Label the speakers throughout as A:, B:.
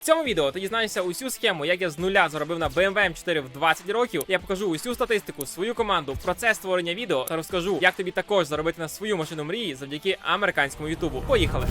A: В цьому відео ти дізнаєшся усю схему, як я з нуля заробив на BMW M4 в 20 років. Я покажу усю статистику, свою команду, процес створення відео та розкажу, як тобі також заробити на свою машину мрії завдяки американському ютубу. Поїхали!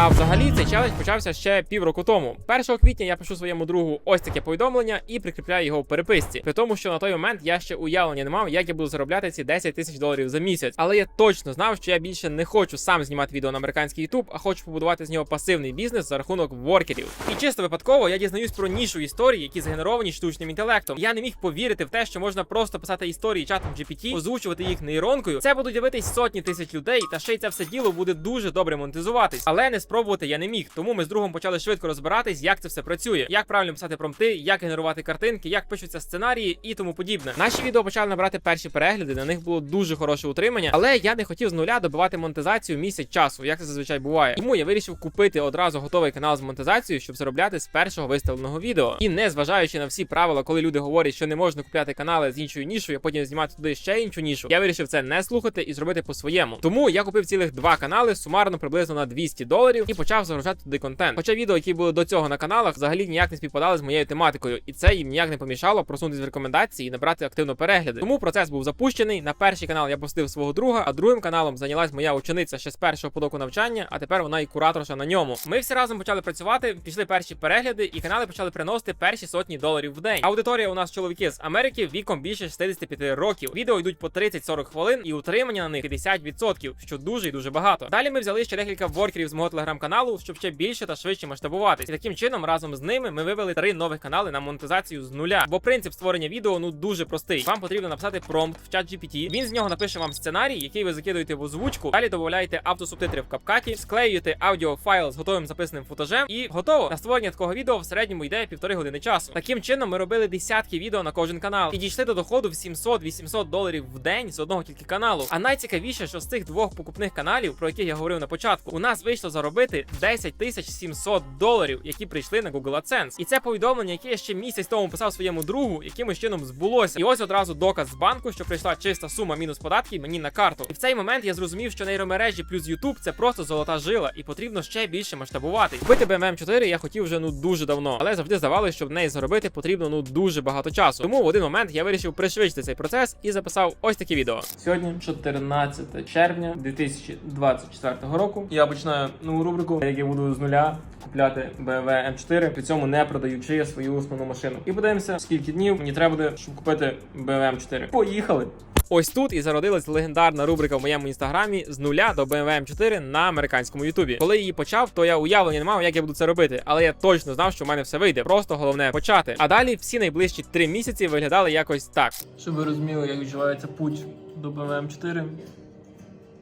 A: А взагалі цей челендж почався ще півроку тому. 1 квітня я пишу своєму другу ось таке повідомлення і прикріпляю його в переписці. При тому, що на той момент я ще уявлення не мав, як я буду заробляти ці 10 тисяч доларів за місяць. Але я точно знав, що я більше не хочу сам знімати відео на американський YouTube, а хочу побудувати з нього пасивний бізнес за рахунок воркерів. І чисто випадково я дізнаюсь про нішу історій, які згенеровані штучним інтелектом. Я не міг повірити в те, що можна просто писати історії чатом GPT, озвучувати їх нейронкою. Це будуть дивитись сотні тисяч людей, та ще й це все діло буде дуже добре монетизуватись. Але не спробувати я не міг. Тому ми з другом почали швидко розбиратись, як це все працює, як правильно писати промпти, як генерувати картинки, як пишуться сценарії і тому подібне. Наші відео почали набрати перші перегляди. На них було дуже хороше утримання, але я не хотів з нуля добивати монетизацію місяць часу, як це зазвичай буває. Тому я вирішив купити одразу готовий канал з монетизацією, щоб заробляти з першого виставленого відео. І не зважаючи на всі правила, коли люди говорять, що не можна купляти канали з іншою нішою, а потім знімати туди ще іншу нішу. Я вирішив це не слухати і зробити по-своєму. Тому я купив цілих два канали, сумарно приблизно на 200 доларів, і почав загружати туди контент. Хоча відео, які були до цього на каналах, взагалі ніяк не співпадали з моєю тематикою, і це їм ніяк не помішало просунутися в рекомендації і набрати активно перегляди. Тому процес був запущений. На перший канал я пустив свого друга, а другим каналом зайнялась моя учениця ще з першого потоку навчання, а тепер вона і кураторша на ньому. Ми всі разом почали працювати, пішли перші перегляди, і канали почали приносити перші сотні доларів в день. Аудиторія у нас чоловіки з Америки віком більше 65 років. Відео йдуть по 30-40 хвилин, і утримання на них 50%, що дуже і дуже багато. Далі ми взяли ще декілька воркерів з мого телеграм-каналу, щоб ще більше та швидше масштабуватись. І таким чином, разом з ними ми вивели три нових канали на монетизацію з нуля. Бо принцип створення відео ну дуже простий. Вам потрібно написати промпт в чат GPT, Він з нього напише вам сценарій, який ви закидуєте в озвучку. Далі додаєте автосубтитри в капкаті, склеюєте аудіофайл з готовим записаним футажем, і готово. На створення такого відео в середньому йде півтори години часу. Таким чином ми робили десятки відео на кожен канал і дійшли до доходу в 700-800 доларів в день з одного тільки каналу. А найцікавіше, що з цих двох покупних каналів, про яких я говорив на початку, у нас вийшло заробити 10 тисяч 700 доларів, які прийшли на Google AdSense. І це повідомлення, яке я ще місяць тому писав своєму другу, якимось чином збулося. І ось одразу доказ з банку, що прийшла чиста сума мінус податки мені на карту. І в цей момент я зрозумів, що нейромережі плюс YouTube це просто золота жила, і потрібно ще більше масштабувати. Купити BMW M4 я хотів вже ну дуже давно, але завжди здавалося, що в неї заробити потрібно ну дуже багато часу. Тому в один момент я вирішив пришвидшити цей процес і записав ось таке відео. Сьогодні 14 червня 2024 року. Я починаю нову рубрику, як я буду з нуля купляти BMW M4, при цьому не продаючи свою основну машину. І подивимося, скільки днів мені треба буде, щоб купити BMW M4. Поїхали! Ось тут і зародилась легендарна рубрика в моєму інстаграмі з нуля до BMW M4 на американському Ютубі. Коли її почав, то я уявлення не мав, як я буду це робити, але я точно знав, що в мене все вийде. Просто головне почати. А далі всі найближчі три місяці виглядали якось так. Щоб ви розуміли, як відчувається путь до BMW M4.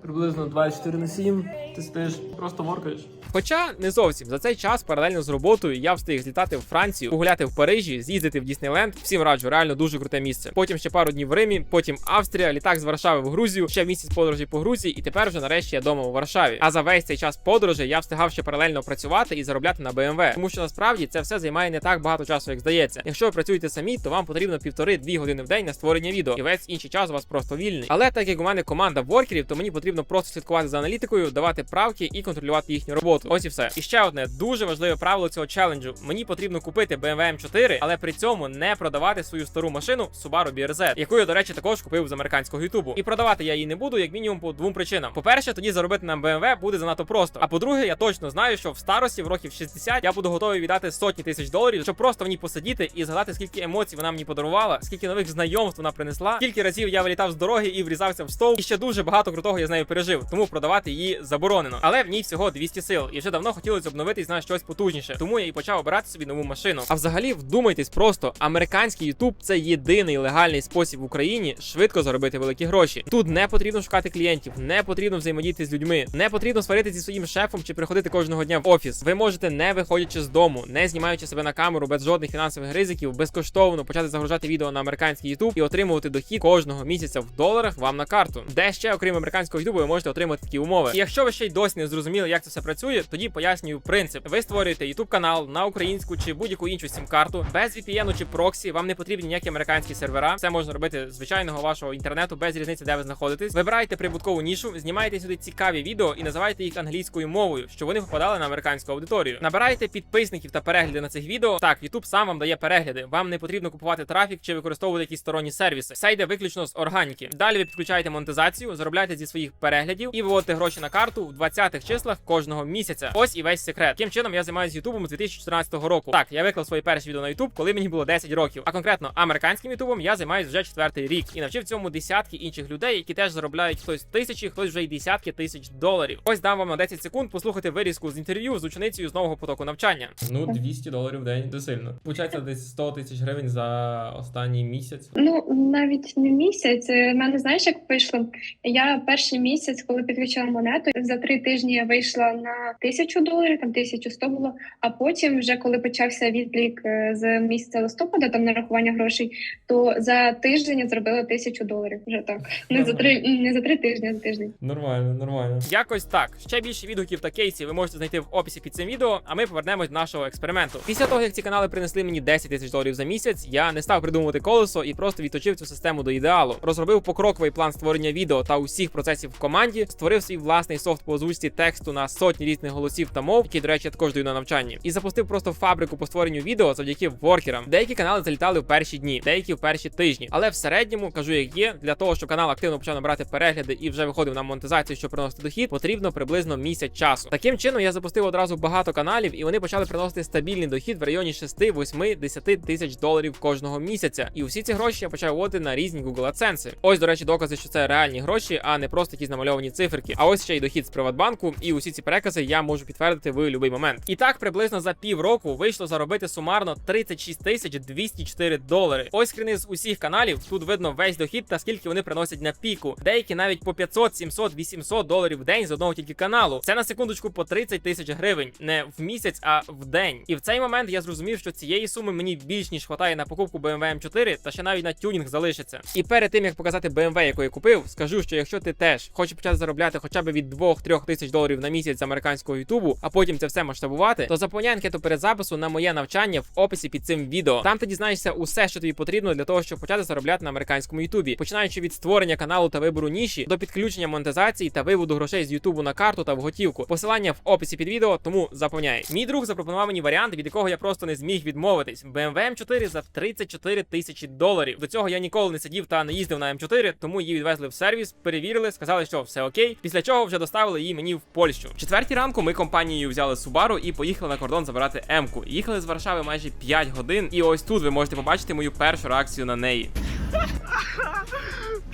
A: Приблизно 24 на 7. Ти сидиш, просто воркаєш. Хоча не зовсім за цей час паралельно з роботою я встиг злітати в Францію, погуляти в Парижі, з'їздити в Діснейленд. Всім раджу, реально дуже круте місце. Потім ще пару днів в Римі, потім Австрія, літак з Варшави в Грузію, ще місяць подорожі по Грузії, і тепер вже нарешті я дома у Варшаві. А за весь цей час подорожі я встигав ще паралельно працювати і заробляти на BMW. Тому що насправді це все займає не так багато часу, як здається. Якщо ви працюєте самі, то вам потрібно півтори-дві години в день на створення відео, і весь інший час у вас просто вільний. Але так як у мене команда воркерів, то мені потрібно просто слідкувати за аналітикою, давати правки і контролювати їхню роботу. Ось і все. І ще одне дуже важливе правило цього челенджу. Мені потрібно купити BMW M4, але при цьому не продавати свою стару машину Subaru BRZ, яку я, до речі, також купив з американського Ютубу. І продавати я її не буду, як мінімум, по двом причинам. По-перше, тоді заробити на BMW буде занадто просто. А по-друге, я точно знаю, що в старості в років 60 я буду готовий віддати сотні тисяч доларів, щоб просто в ній посидіти і згадати, скільки емоцій вона мені подарувала, скільки нових знайомств вона принесла, скільки разів я вилітав з дороги і врізався в стовп. І ще дуже багато крутого я з нею пережив. Тому продавати її заборонено. Але в ній всього 200 сил. І вже давно хотілося обновитись на щось потужніше. Тому я і почав обирати собі нову машину. А взагалі, вдумайтесь просто, американський YouTube – це єдиний легальний спосіб в Україні швидко заробити великі гроші. Тут не потрібно шукати клієнтів, не потрібно взаємодіяти з людьми, не потрібно сварити зі своїм шефом чи приходити кожного дня в офіс. Ви можете, не виходячи з дому, не знімаючи себе на камеру без жодних фінансових ризиків, безкоштовно почати загружати відео на американський YouTube і отримувати дохід кожного місяця в доларах вам на карту. Де ще, окрім американського YouTube, ви можете отримати такі умови. І якщо ви ще й досі не зрозуміли, як це все працює, тоді пояснюю принцип. Ви створюєте YouTube канал на українську чи будь-яку іншу сім-карту без VPN чи проксі. Вам не потрібні ніякі американські сервера. Все можна робити звичайного вашого інтернету без різниці, де ви знаходитесь. Вибираєте прибуткову нішу, знімаєте сюди цікаві відео і називаєте їх англійською мовою, щоб вони попадали на американську аудиторію. Набираєте підписників та перегляди на цих відео. Так, YouTube сам вам дає перегляди. Вам не потрібно купувати трафік чи використовувати якісь сторонні сервіси. Все йде виключно з органіки. Далі ви підключаєте монетизацію, заробляєте зі своїх переглядів і виводите гроші на карту в 20-х числах кожного місяця. Ось і весь секрет. Таким чином я займаюся Ютубом з 2014 року. Так, я виклав свої перші відео на YouTube, коли мені було 10 років. А конкретно американським Ютубом я займаюся вже четвертий рік і навчив цьому десятки інших людей, які теж заробляють хтось тисячі, хтось вже й десятки тисяч доларів. Ось дам вам на 10 секунд послухати вирізку з інтерв'ю з ученицею з нового потоку навчання. Ну 200 доларів в день це сильно. Получається десь 100 тисяч гривень за останній місяць.
B: Ну навіть не місяць. Е, мене знаєш, як вийшло? Я перший місяць, коли підключила монету, за три тижні я вийшла на тисячу доларів, там 1100 було. А потім, вже коли почався відлік е, з місяця листопада, там нарахування грошей, то за тиждень я зробила тисячу доларів. Вже так. Не за три, не за три тижні, а за тиждень.
A: Нормально, нормально. Якось так. Ще більше відгуків та кейсів ви можете знайти в описі під цим відео, а ми повернемось до нашого експерименту. Після того, як ці канали принесли мені 10 тисяч доларів за місяць, я не став придумувати колесо і просто відточив цю систему до ідеалу. Розробив покроковий план створення відео та усіх процесів команді, створив свій власний софт по озвучці тексту на сотні різних голосів та мов, які, до речі, я також даю на навчанні, і запустив просто фабрику по створенню відео завдяки воркерам. Деякі канали залітали в перші дні, деякі в перші тижні. Але в середньому кажу, як є, для того, щоб канал активно почав набирати перегляди і вже виходив на монетизацію, щоб приносити дохід, потрібно приблизно місяць часу. Таким чином я запустив одразу багато каналів, і вони почали приносити стабільний дохід в районі 6, 8, 10 тисяч доларів кожного місяця. І усі ці гроші я почав вводити на різні Google AdSense. Ось, до речі, докази, що це реальні гроші, а не просто якісь намальовані циферки. А ось ще й дохід з Приватбанку, і усі ці перекази я можу підтвердити в будь-який момент. І так приблизно за півроку вийшло заробити сумарно 36 тисяч 204 долари. Ось скріни з усіх каналів. Тут видно весь дохід та скільки вони приносять на піку. Деякі навіть по 500, 700, 800 доларів в день з одного тільки каналу. Це на секундочку по 30 тисяч гривень, не в місяць, а в день. І в цей момент я зрозумів, що цієї суми мені більш ніж хватає на покупку BMW M4 та ще навіть на тюнінг залишиться. І перед тим як показати BMW, яку я купив, скажу, що якщо ти теж хочеш почати заробляти хоча б від 2-3 тисяч доларів на місяць з американського ютубу, а потім це все масштабувати, то заповняй анкету перед запису на моє навчання в описі під цим відео. Там ти дізнаєшся усе, що тобі потрібно для того, щоб почати заробляти на американському ютубі, починаючи від створення каналу та вибору ніші до підключення монетизації та виводу грошей з ютубу на карту та в готівку. Посилання в описі під відео, тому заповняй. Мій друг запропонував мені варіант, від якого я просто не зміг відмовитись. BMW M4 за 34 тисячі доларів. До цього я ніколи не сидів та не їздив на М4, тому її відвезли в сервіс, перевірили, сказали, що все окей. Після чого вже доставили її мені в Польщу. Четвертій ранку ми компанією взяли Субару і поїхали на кордон забирати М-ку. Їхали з Варшави майже 5 годин, і ось тут ви можете побачити мою першу реакцію на неї.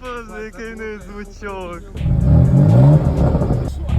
C: Боже, який незвучок. звучок.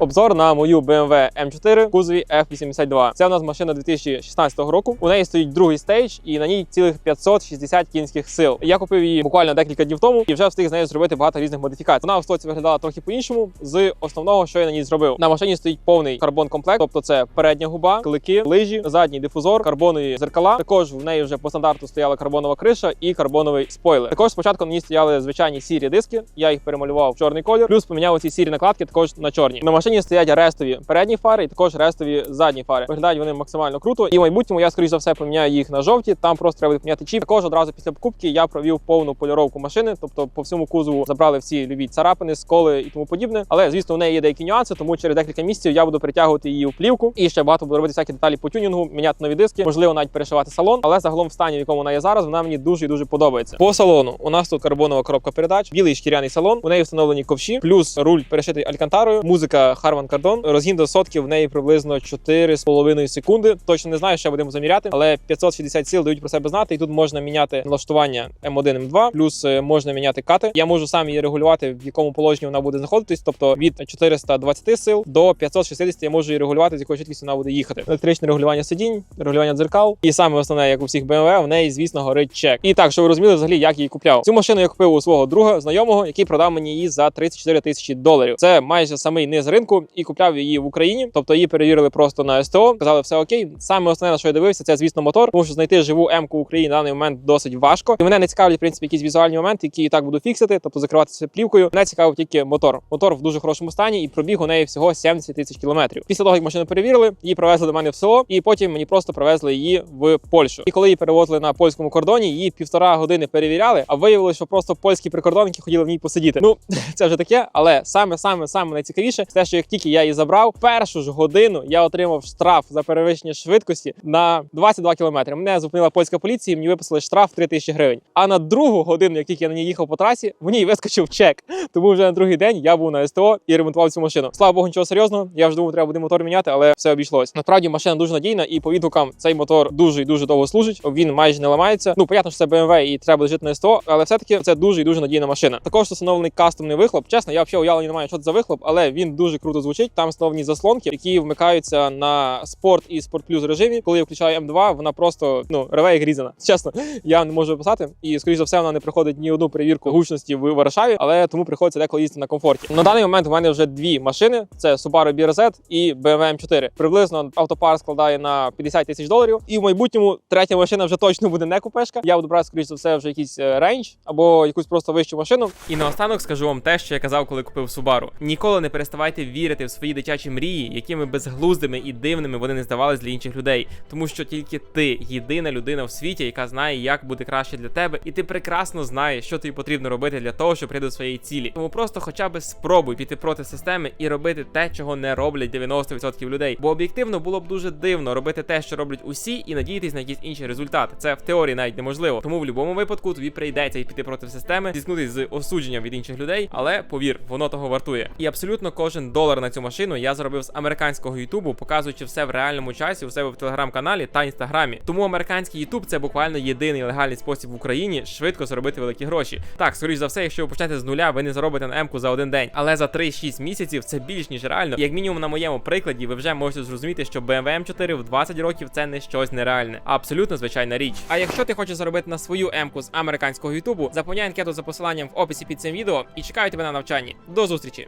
A: Обзор на мою BMW M4 в кузові F82. Це у нас машина 2016 року. У неї стоїть другий стейдж, і на ній цілих 560 кінських сил. Я купив її буквально декілька днів тому і вже встиг з нею зробити багато різних модифікацій. Вона в стоці виглядала трохи по-іншому. З основного, що я на ній зробив. На машині стоїть повний карбон комплект, тобто це передня губа, клики, лижі, задній дифузор, карбонові зеркала. Також в неї вже по стандарту стояла карбонова криша і карбоновий спойлер. Також спочатку на ній стояли звичайні сірі диски. Я їх перемалював в чорний колір, плюс поміняв ці сірі накладки також на чорні. На машині стоять рестові передні фари і також рестові задні фари. Виглядають вони максимально круто. І в майбутньому я скоріш за все поміняю їх на жовті. Там просто треба поміняти чіп. Також одразу після покупки я провів повну поліровку машини, тобто по всьому кузову забрали всі любі царапини, сколи і тому подібне. Але звісно, у неї є деякі нюанси, тому через декілька місяців я буду притягувати її у плівку і ще багато буду робити всякі деталі по тюнінгу, міняти нові диски, можливо, навіть перешивати салон. Але загалом в стані, в якому вона є зараз, вона мені дуже і дуже подобається. По салону у нас тут карбонова коробка передач, білий шкіряний салон. У неї встановлені ковші, плюс руль перешитий алькантарою, музика Harman Kardon, розгін до сотки в неї приблизно 4,5 секунди. Точно не знаю, що будемо заміряти, але 560 сил дають про себе знати. І тут можна міняти налаштування М1, М2, плюс е, можна міняти кати. Я можу сам її регулювати, в якому положенні вона буде знаходитись. Тобто від 420 сил до 560 я можу її регулювати, з якою швидкістю вона буде їхати. Електричне регулювання сидінь, регулювання дзеркал. І саме основне, як у всіх BMW, в неї, звісно, горить чек. І так, що ви розуміли, взагалі, як її купляв. Цю машину я купив у свого друга знайомого, який продав мені її за 34 тисячі доларів. Це майже самий низ ринку. М-ку і купляв її в Україні. Тобто її перевірили просто на СТО, сказали, все окей. Саме основне, що я дивився, це звісно мотор, тому що знайти живу М-ку в Україні на даний момент досить важко. І мене не цікавлять в принципі якісь візуальні моменти, які і так буду фіксити, тобто закривати це плівкою. Мене цікавив тільки мотор. Мотор в дуже хорошому стані, і пробіг у неї всього 70 тисяч кілометрів. Після того, як машину перевірили, її привезли до мене в село, і потім мені просто привезли її в Польщу. І коли її перевозили на польському кордоні, її півтора години перевіряли, а виявилося, що просто польські прикордонники хотіли в ній посидіти. Ну це вже таке, але саме саме саме найцікавіше, це що як тільки я її забрав, першу ж годину я отримав штраф за перевищення швидкості на 22 кілометри. Мене зупинила польська поліція, і мені виписали штраф 3 тисячі гривень. А на другу годину, як тільки я на ній їхав по трасі, мені вискочив чек. Тому вже на другий день я був на СТО і ремонтував цю машину. Слава Богу, нічого серйозного. Я вже думав, треба буде мотор міняти, але все обійшлось. Насправді машина дуже надійна, і по відгукам цей мотор дуже і дуже довго служить. Він майже не ламається. Ну, понятно, що це BMW і треба лежити на СТО, але все-таки це дуже і дуже надійна машина. Також встановлений кастомний вихлоп. Чесно, я взагалі уявлення не маю, що це за вихлоп, але він дуже круто звучить. Там встановлені заслонки, які вмикаються на спорт і спорт плюс режимі. Коли я включаю М2, вона просто ну реве як різана. Чесно, я не можу описати. І скоріш за все, вона не проходить ні одну перевірку гучності в Варшаві, але тому приходиться деколи їздити на комфорті. На даний момент у мене вже дві машини: це Subaru BRZ і BMW M4. Приблизно автопар складає на 50 тисяч доларів. І в майбутньому третя машина вже точно буде не купешка. Я буду брати скоріш за все вже якийсь рейндж або якусь просто вищу машину. І наостанок скажу вам те, що я казав, коли купив Subaru. Ніколи не переставайте вірити в свої дитячі мрії, якими безглуздими і дивними вони не здавались для інших людей, тому що тільки ти єдина людина в світі, яка знає, як буде краще для тебе, і ти прекрасно знаєш, що тобі потрібно робити для того, щоб прийти до своєї цілі. Тому просто хоча б спробуй піти проти системи і робити те, чого не роблять 90% людей. Бо об'єктивно було б дуже дивно робити те, що роблять усі, і надіятись на якийсь інший результат. Це в теорії навіть неможливо. Тому в будь-якому випадку тобі прийдеться піти проти системи, зіткнутися з осудженням від інших людей, але повір, воно того вартує. І абсолютно кожен долар на цю машину я заробив з американського Ютубу, показуючи все в реальному часі у себе в телеграм-каналі та інстаграмі. Тому американський Ютуб це буквально єдиний легальний спосіб в Україні швидко заробити великі гроші. Так, скоріш за все, якщо ви почнете з нуля, ви не заробите на М-ку за один день, але за 3-6 місяців це більш ніж реально. Як мінімум на моєму прикладі, ви вже можете зрозуміти, що BMW M4 в 20 років це не щось нереальне, а абсолютно звичайна річ. А якщо ти хочеш заробити на свою М-ку з американського Ютубу, заповняй анкету за посиланням в описі під цим відео і чекаю тебе на навчанні. До зустрічі!